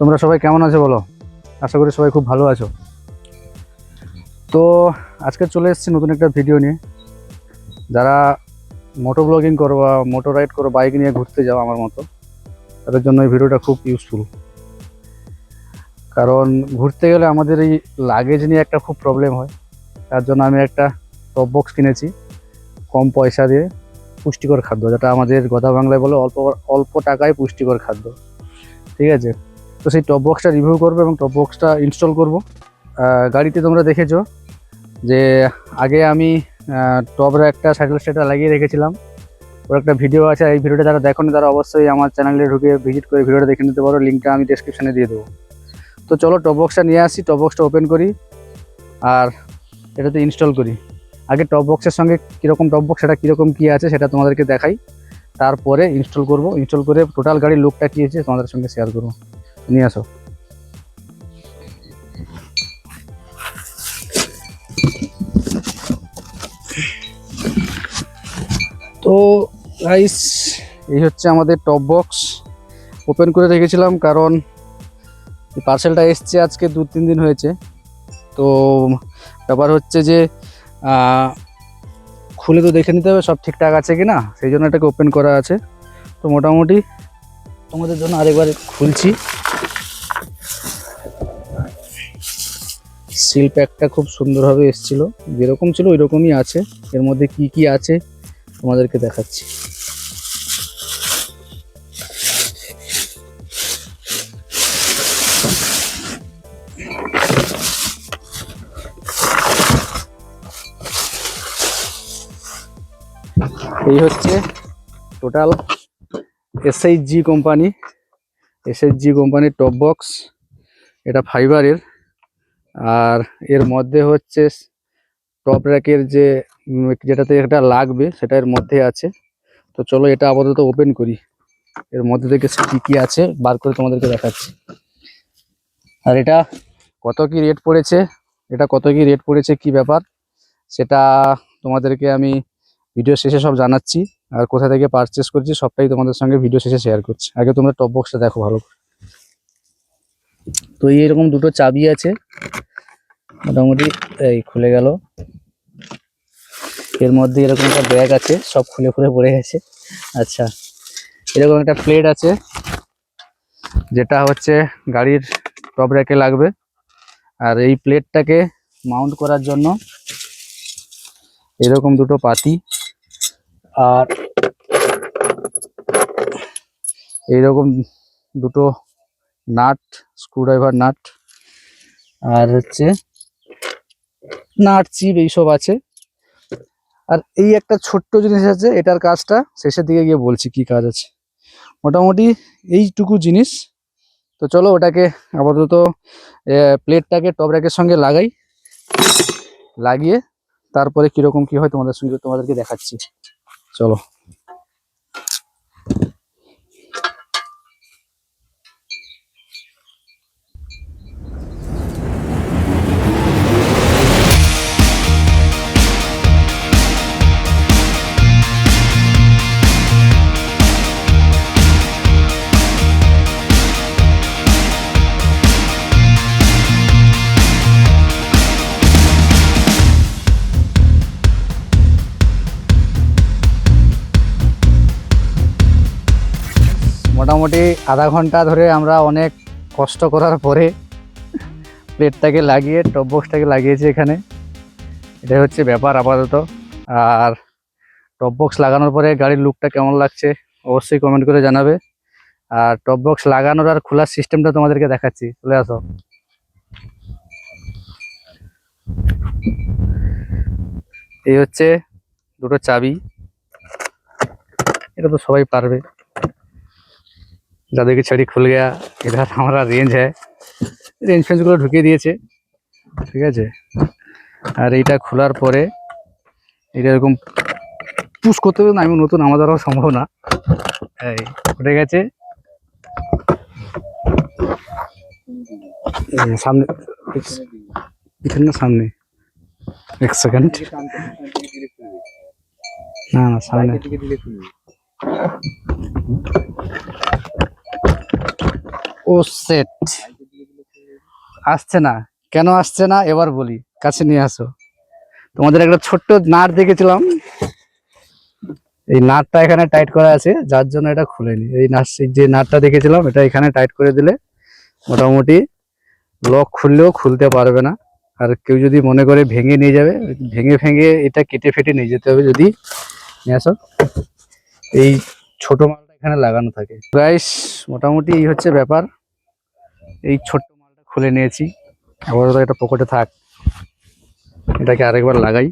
তোমরা সবাই কেমন আছো বলো? আশা করি সবাই খুব ভালো আছো। তো আজকে চলে এসেছি নতুন একটা ভিডিও নিয়ে। যারা মোটো ব্লগিং করো বা মোটো রাইড করো বাইক নিয়ে ঘুরতে যাও আমার মতো, তাদের জন্য এই ভিডিওটা খুব ইউজফুল কারণ ঘুরতে গেলে আমাদের এই লাগেজ নিয়ে একটা খুব প্রবলেম হয়। তার জন্য আমি একটা টপ বক্স কিনেছি, কম পয়সা দিয়ে পুষ্টিকর খাদ্য, যেটা আমাদের কথা বাংলায় বলে অল্প অল্প টাকায় পুষ্টিকর খাদ্য। ঠিক আছে? তো সেই টপ বক্সটা রিভিউ করব এবং টপ বক্সটা ইনস্টল করব। গাড়িতে তোমরা দেখেছ যে আগে আমি টপরে একটা সাইকেল স্টেটার লাগিয়ে রেখেছিলাম। ওর একটা ভিডিও আছে, এই ভিডিওটা যারা দেখোনি তারা অবশ্যই আমার চ্যানেলে ঢুকে ভিজিট করে ভিডিওটা দেখে নিতে পারো, লিঙ্কটা আমি ডেসক্রিপশনে দিয়ে দেবো। তো চলো টপ বক্সটা নিয়ে আসি, টপ বক্সটা ওপেন করি, আর এটাতে ইনস্টল করি। আগে টপ বক্সের সঙ্গে কীরকম টপ বক্স সেটা কীরকম কী আছে সেটা তোমাদেরকে দেখাই। তারপরে ইনস্টল করব ইনস্টল করে টোটাল গাড়ির লুকটা কী আছে তোমাদের সঙ্গে শেয়ার করব। নিয়ে আসো। তো গাইস এই হচ্ছে আমাদের টপ বক্স ওপেন করে রেখেছিলাম কারণ পার্সেলটা এসছে আজকে দু তিন দিন হয়েছে। তো ব্যাপার হচ্ছে যে খুলে তো দেখে নিতে হবে, সব ঠিকঠাক আছে কি না সেই জন্য এটাকে ওপেন করা আছে। তো মোটামুটি তোমাদের জন্য আরেকবার খুলছি। সিল প্যাকটা খুব সুন্দরভাবে এসেছিল। যেরকম ছিল ওই রকমই আছে। এর মধ্যে কি কি আছে? তোমাদেরকে দেখাচ্ছি। এই হচ্ছে টোটাল এসএইচজি কোম্পানি এসএইচজি কোম্পানির টপ বক্স এটা ফাইবারের আর এর মধ্যে হচ্ছে টপ র্যাকের যে যেটাতে এটা লাগবে, সেটা এর মধ্যে আছে। তো চলো এটা আপাতত ওপেন করি। এর মধ্যে থেকে কি কি আছে, বার করে তোমাদেরকে দেখাচ্ছি। আর এটা কত কি রেট পড়েছে? এটা কত কি রেট পড়েছে, কি ব্যাপার? সেটা তোমাদেরকে আমি ভিডিও শেষে সব জানাচ্ছি। আর কোথা থেকে পারচেস করছি, সবটাই তোমাদের সঙ্গে ভিডিও শেষে শেয়ার করছি। আগে তোমরা টপ বক্সটা দেখো ভালো করে। তো এই এরকম দুটো চাবি আছে। মোটামুটি, এই খুলে গেল। এর মধ্যে এরকম একটা ব্যাগ আছে, সব খুলে খুলে পড়ে গেছে। আচ্ছা এরকম একটা প্লেট আছে, যেটা হচ্ছে গাড়ির টপ র্যাকে লাগবে। আর এই প্লেটটাকে মাউন্ট করার জন্য এরকম দুটো পাতি। আর এইরকম দুটো নাট স্ক্রুড্রাইভার নাট। আর হচ্ছে নাট চিপ এইসব আছে। আর এই একটা ছোট্ট জিনিস আছে, এটার কাজটা শেষের দিকে গিয়ে বলছি কি কাজ আছে। মোটামুটি এইটুকু জিনিস। তো চলো ওটাকে আপাতত প্লেটটাকে টপ র্যাকের সঙ্গে লাগাই। লাগিয়ে তারপরে কীরকম কি হয় তোমাদের সঙ্গে তোমাদেরকে দেখাচ্ছি। চলো। মোটামুটি আধা ঘণ্টা ধরে আমরা অনেক কষ্ট করার পরে প্লেটটাকে লাগিয়ে, টপ বক্সটাকে লাগিয়েছি এখানে। এটাই হচ্ছে ব্যাপার আপাতত। আর টপ বক্স লাগানোর পরে গাড়ির লুকটা কেমন লাগছে, অবশ্যই কমেন্ট করে জানাবে। আর টপ বক্স লাগানোর আর খোলার সিস্টেমটা তোমাদেরকে দেখাচ্ছি। চলে আসো। এই হচ্ছে দুটো চাবি। এটা তো সবাই পারবে। दादा की छड़ी खुल गया इधर हमारा रेंज है রেঞ্জ ফেঞ্জগুলো ঢুকিয়ে দিয়েছে ঠিক আছে আর এইটা খোলার পরে এটা এরকম পুশ করতে হবে না আমি নতুন আমার দ্বারাও সম্ভব না এই উঠে গেছে এই সামনে এখানে না সামনে এক সেকেন্ড না না সামনে ও সেট আসছে না। কেন আসছে না? এবার বলি। কাছে নিয়ে আসো। তোমাদের একটা ছোট্ট নাট দেখেছিলাম। এই নাটটা এখানে টাইট করা আছে। যার জন্য এটা খুলেনি। এই নাট যে নাটটা দেখেছিলাম, এটা এখানে টাইট করে দিলে মোটামুটি লক খুললেও খুলতে পারবে না। আর কেউ যদি মনে করে ভেঙে নিয়ে যাবে, ভেঙে ভেঙে এটা কেটে ফেটে নিয়ে যেতে হবে যদি। নিয়ে আসো। এই ছোট মালটা এখানে লাগানো থাকে। প্রাইস মোটামুটি এই হচ্ছে ব্যাপার। এই ছোট্ট মালটা খুলে নিয়েছি। আপাতত এটা পকেটে থাক। এটাকে আরেকবার লাগাই।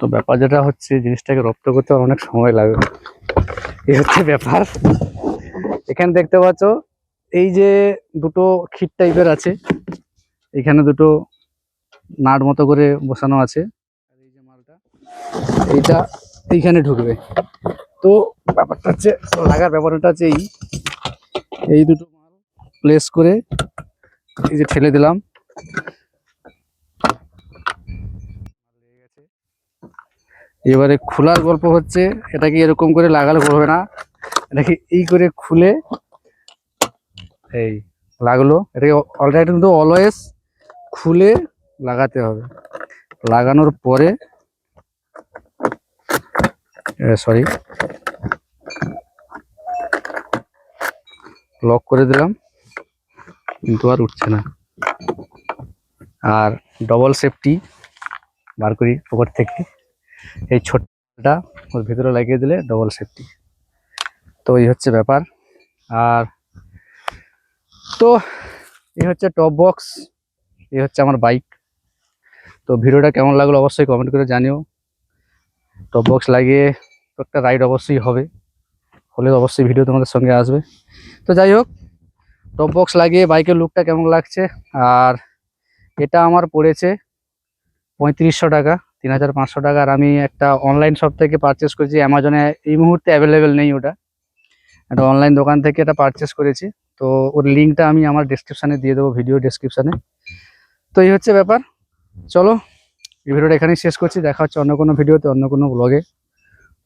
তো ব্যাপার যেটা হচ্ছে, জিনিসটাকে রপ্ত করতে অনেক সময় লাগে। এই হচ্ছে ব্যাপার। এখানে দেখতে পাচ্ছ, এই যে দুটো খিট টাইপের আছে, এখানে দুটো নাট মতো করে বসানো আছে। আর এই যে মালটা, এইটা এইখানে ঢুকবে। তো ব্যাপারটা হচ্ছে লাগার ব্যাপারটা হচ্ছে এই। এই দুটো মাল প্লেস করে এই যে ঠেলে দিলাম। এবারে খোলার গল্প হচ্ছে, এটাকে এরকম করে লাগালে হবে না। এটাকে এই করে খুলে এই লাগল। এটাকে অলরেডি কিন্তু অলওয়েজ খুলে লাগাতে হবে। লাগানোর পরে সরি লক করে দিলাম। কিন্তু আর উঠছে না। আর ডবল সেফটি বার করি পকেট থেকে। এই ছোটটা ওর ভিতরে লাগিয়ে দিলে ডবল সেফটি তো এই হচ্ছে ব্যাপার। আর তো এই হচ্ছে টপ বক্স এই হচ্ছে আমার বাইক তো ভিডিওটা কেমন লাগল অবশ্যই কমেন্ট করে জানিও। টপ বক্স লাগিয়ে একটা রাইড অবশ্যই হবে। হলে অবশ্যই ভিডিও তোমাদের সঙ্গে আসবে। তো যাই হোক টপ বক্স লাগিয়ে বাইকের লুকটা কেমন লাগছে? আর এটা আমার পড়েছে পঁয়ত্রিশশো টাকা, তিন হাজার পাঁচশো টাকা। আর আমি একটা অনলাইন শপ থেকে পারচেস করেছি। অ্যামাজনে এই মুহূর্তে অ্যাভেলেবেল নেই ওটা। একটা অনলাইন দোকান থেকে এটা পারচেস করেছি। তো ওর লিঙ্কটা আমি আমার ডিসক্রিপশানে দিয়ে দেবো ভিডিও ডিসক্রিপশানে তো এই হচ্ছে ব্যাপার। চলো, এই ভিডিওটা এখানেই শেষ করছি। দেখা হচ্ছে অন্য কোনো ভিডিওতে অন্য কোনো ব্লগে